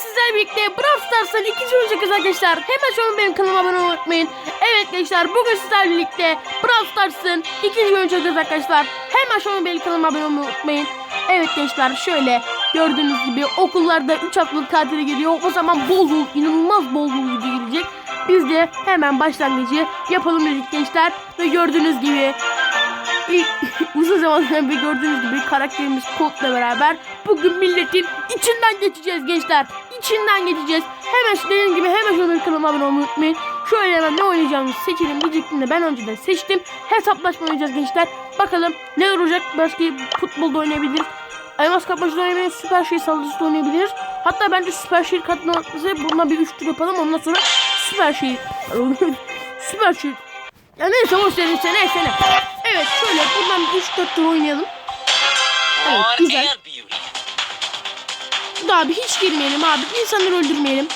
sizlerle birlikte Brawl Stars'ın ikinci oyuncak arkadaşlar. Hemen şu an benim kanalıma abone olmayı unutmayın. Evet gençler bugün sizlerle birlikte Brawl Stars'ın ikinci oyuncak arkadaşlar. Hemen şu an benim kanalıma abone olmayı unutmayın. Evet gençler şöyle gördüğünüz gibi okullarda 3 haftalık tatile geliyor. O zaman bol bol inanılmaz bol bol video gelecek. Biz de hemen başlangıcı yapalım dedik gençler. Ve gördüğünüz gibi İlk uzun zamandan beri gördüğünüz gibi karakterimiz Colt'la beraber bugün milletin içinden geçeceğiz gençler. İçinden geçeceğiz. Hemen şu dediğim gibi hemen benim kanalıma abone olmayı unutmayın. Şöyle hemen ne oynayacağımızı seçelim diyecektim de ben önceden seçtim. Hesaplaşma oynayacağız gençler. Bakalım ne olacak. Başka futbolda oynayabiliriz. Elmas kapmacıda oynayabiliriz. Süper şehir saldırısı da oynayabiliriz. Hatta bence süper şehir katlaması bundan bir üç tur yapalım. Ondan sonra süper şehir. süper şehir. Ya neyse boş verin neyse neyse. Evet şöyle buradan 3-4 tur oynayalım. Evet güzel. and beauty. Abi hiç girmeyelim abi. İnsanları öldürmeyelim.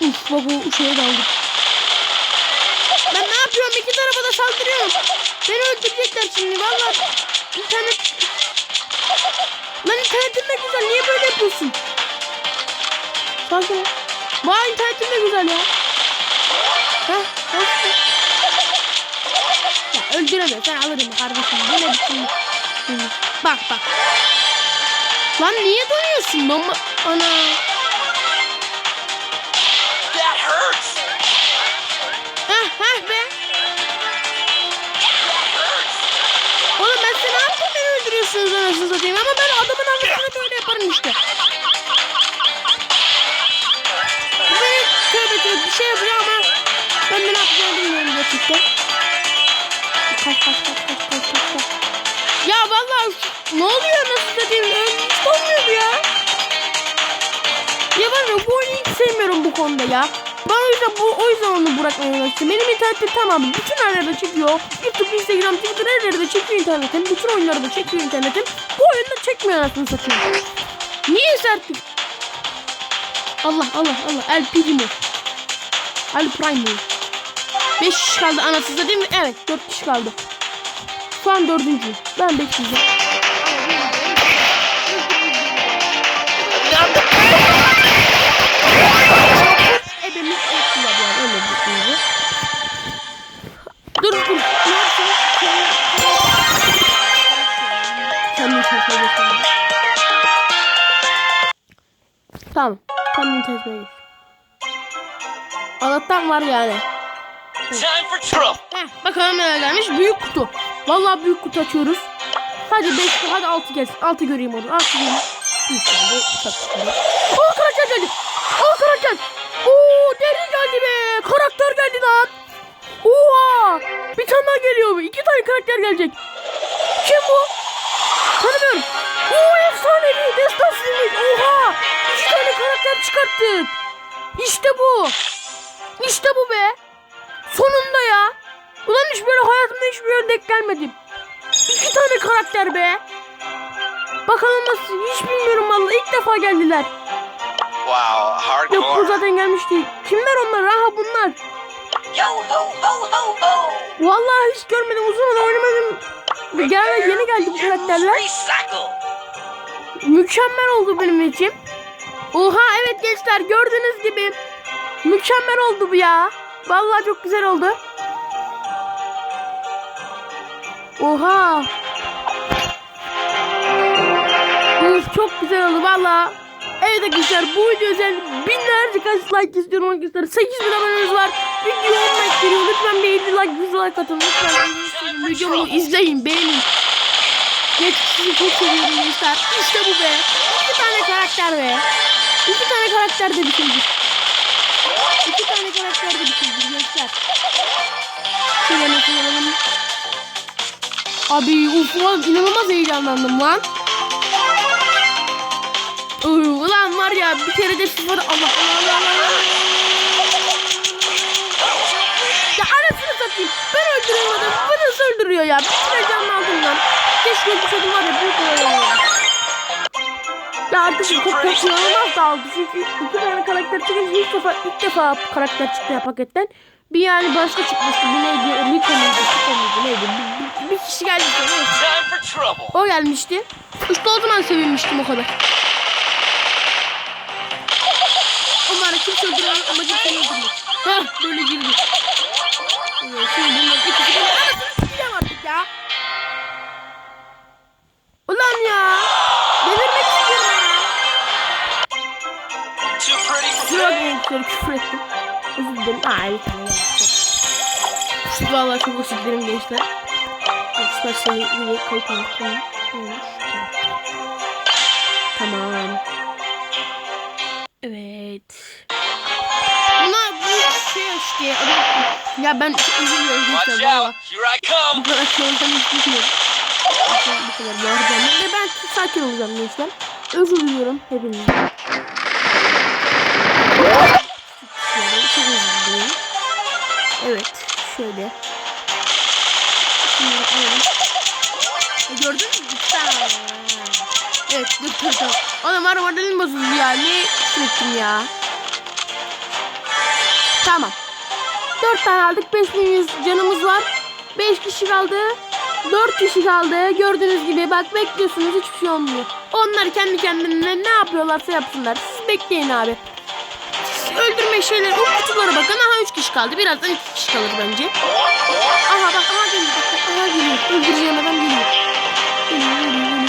Uf bak o şeye daldık. Ben ne yapıyorum? İki tarafa da saldırıyorum. Beni öldürecekler şimdi. Valla internet... Lan internetin de güzel. Niye böyle yapıyorsun? Ol. Vay internetin de güzel ya. Heh. Öldüremiyor. Sen alırım kardeşim. Ne biçim? Şimdi Bak bak. Lan niye donuyorsun? Mama... Ana. That hurts. Heh heh be. Oğlum ben size ne yaptım beni öldürüyorsunuz anasını satayım ama ben adamın anlatını böyle yaparım işte. Beni tövbe tövbe bir şey yapıyor ama ben ne yapacağımı bilmiyorum gerçekten. Ya vallahi ne oluyor nasıl satayım hiç olmuyor ya. Ya ben de bu oyunu hiç sevmiyorum bu konuda ya. Ben o yüzden bu o yüzden onu bırakmaya uğraştım. Benim internetim tamam. Bütün her yerde çekiyor. YouTube, Instagram, Twitter her yerde çekiyor internetim. Bütün oyunları da çekiyor internetim. Bu oyunda çekmiyor anasını satayım. Niye artık? Allah Allah Allah. El Primo. El Primo. 5 kişi kaldı anasını satayım. Evet 4 kişi kaldı. Şu an dördüncü. Ben bekleyeceğim. Ebemiz ettiler bir şey. Tamam. Kendini. Allah'tan var yani. Heh, bakalım neler gelmiş. Büyük kutu. Vallahi büyük kutu açıyoruz. Hadi 5 hadi 6 gelsin. 6 göreyim onu. 6 göreyim. Bir. Aa karakter geldi. Aa karakter. Oo deri geldi be. Karakter geldi lan. Oha. Bir tane daha geliyor. İki tane karakter gelecek. Kim bu? Tanımıyorum. Oo efsanevi. Destansıymış. Oha. İki tane karakter çıkarttık. İşte bu. İşte bu be. Sonunda ya. Ulan hiç böyle hayatımda hiçbir yere denk gelmedim. İki tane karakter be. Bakalım nasıl hiç bilmiyorum vallahi ilk defa geldiler. Wow, Yok bu hardcore. zaten gelmişti. Kimler onlar? Aha bunlar. Yo ho ho ho ho. Vallahi hiç görmedim uzun zaman oynamadım. Gel yeni geldi bu karakterler. Mükemmel oldu benim için. Oha evet gençler gördüğünüz gibi mükemmel oldu bu ya. Vallahi çok güzel oldu. Oha. Uf, çok güzel oldu valla. Evet arkadaşlar bu video özel binlerce kaç like istiyorum arkadaşlar. 8 bin abonemiz var. Video 10 like geliyor. Lütfen bir 50 like 100 like atın. Lütfen videomu izleyin beğenin. Geç sizi çok seviyorum gençler. İşte bu be. İki tane karakter be. İki tane karakter de bitirdik. İki tane karakter de bitirdik gençler. Şöyle nasıl yapalım? Abi uf ulan inanılmaz heyecanlandım lan. Ulan var ya bir kere de FIFA'da Allah Allah Allah Allah. Ya anasını satayım. Ben öldürüyorum adamı. Bu nasıl öldürüyor ya? Bir kere canını aldım lan. Keşke öldürseydim var ya büyük olay ve artık çok kaçınılmaz dağıldı. Çünkü iki tane karakter çıkınca ilk defa, ilk defa karakter çıktı ya paketten. Bir yani başka çıkmıştı. Bu neydi? Rico muydu? Rico muydu? Neydi? Bir, bir, bir kişi gelmişti. O gelmişti. İşte o zaman sevinmiştim o kadar. Onlara kimse öldüren amacı seni öldürmek. Heh böyle girdik. Şimdi bunların ikisi de. Ulan ya. Dilerim. Aa bir tane daha yapacağım. Vallahi çok özür dilerim gençler. Eksper seni iyi kayıt unuttum. Tamam. Evet. Buna bu şey işte. Ya ben Watch gençler. Valla. come. Bu kadar şey olacağını hiç. Bu kadar bağıracağım. Ve ben sakin olacağım gençler. Özür diliyorum hepinizden. Şöyle. Şimdi alalım. E, gördün mü? Evet dur dur dur. Oğlum araba dilim bozuldu ya. Ne ettim ya. Tamam. 4 tane aldık. 5100 canımız var. 5 kişi kaldı. 4 kişi kaldı. Gördüğünüz gibi bak bekliyorsunuz hiçbir şey olmuyor. Onlar kendi kendine ne yapıyorlarsa yapsınlar. Siz bekleyin abi. Siz öldürme şeyleri o kutulara bakın. Aha 3 kişi kaldı. Birazdan 2 kişi kalır bence. Aha bak aha geliyor. Bak, aha geliyor. Öldüreceğim adam geliyor. Geliyor, geliyor, geliyor.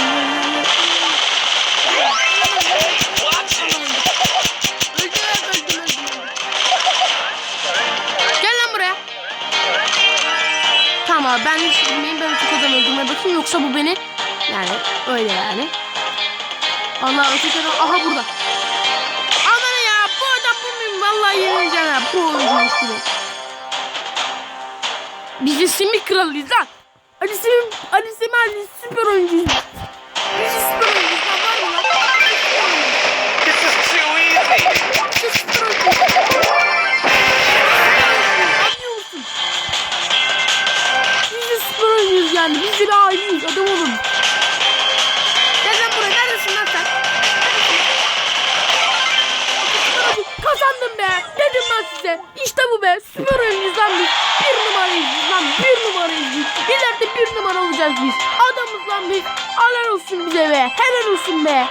Tamam ben hiç bilmeyeyim. Ben öteki adamı öldürmeye bakayım. Yoksa bu beni yani öyle yani. Allah öteki adam aha burada. Aman ya bu adam bu muyum? Vallahi oyuncuymuş bu. Biz de simit kralıyız lan. Ali Semih, Ali Semih Ali süper oyuncuyuz. Biz de süper oyuncuyuz lan var mı lan? Biz de süper oyuncuyuz. Anlıyor musun? Biz de süper oyuncuyuz yani. Biz de bir aileyiz. Adam olun. Size. İşte bu be. Süper oyuncuyuz biz. Bir numarayız biz lan. Bir numarayız biz. İleride bir numara olacağız biz. Adamız lan biz. Helal olsun bize be. Helal olsun be.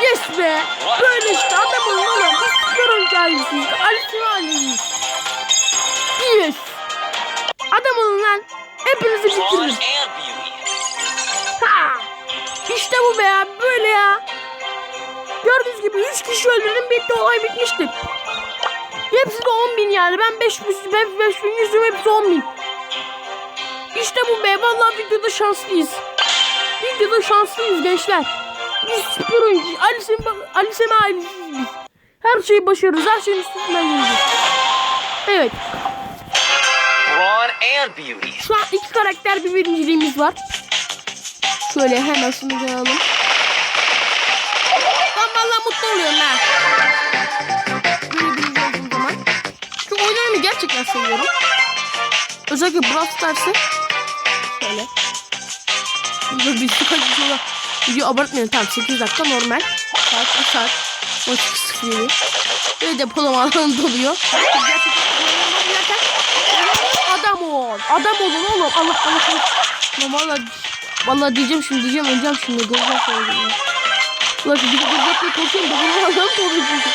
Yes be. Böyle işte adam olun oğlum. Biz süper oyuncu ailesiyiz. Alice aileyiz. Yes. Adam olun lan. Hepinizi bitiririm. Ha! İşte bu be ya. Böyle ya. Gördüğünüz gibi 3 kişi öldürdüm. Bitti olay bitmiştir. Hepsi de 10 bin yani. Ben 5 ben 5100'üm hepsi 10 bin. İşte bu be. Vallahi videoda şanslıyız. Videoda şanslıyız gençler. Biz süper oyuncu. Ali Sema, Ali Sema ailesiyiz biz. Her şeyi başarırız. Her şeyin üstünden geleceğiz. Evet. Brawn and beauty. Şu an iki karakter bir birinciliğimiz var. Şöyle hemen şunu koyalım. Ben valla mutlu oluyorum ha. Gerçekten seviyorum. Özellikle Brawl Stars'ı. Şöyle. Burada bir su kaçışıyorlar. Video abartmayalım tamam 8 dakika normal. Saat 3 saat. 12.07. Böyle depolama alanı doluyor. Gerçekten Adam ol. Adam olun oğlum. Allah Allah Allah. Valla valla diyeceğim şimdi diyeceğim öleceğim şimdi. Göreceğim sonra. Ulan bir de korkuyorum bunu adam konuşuyor.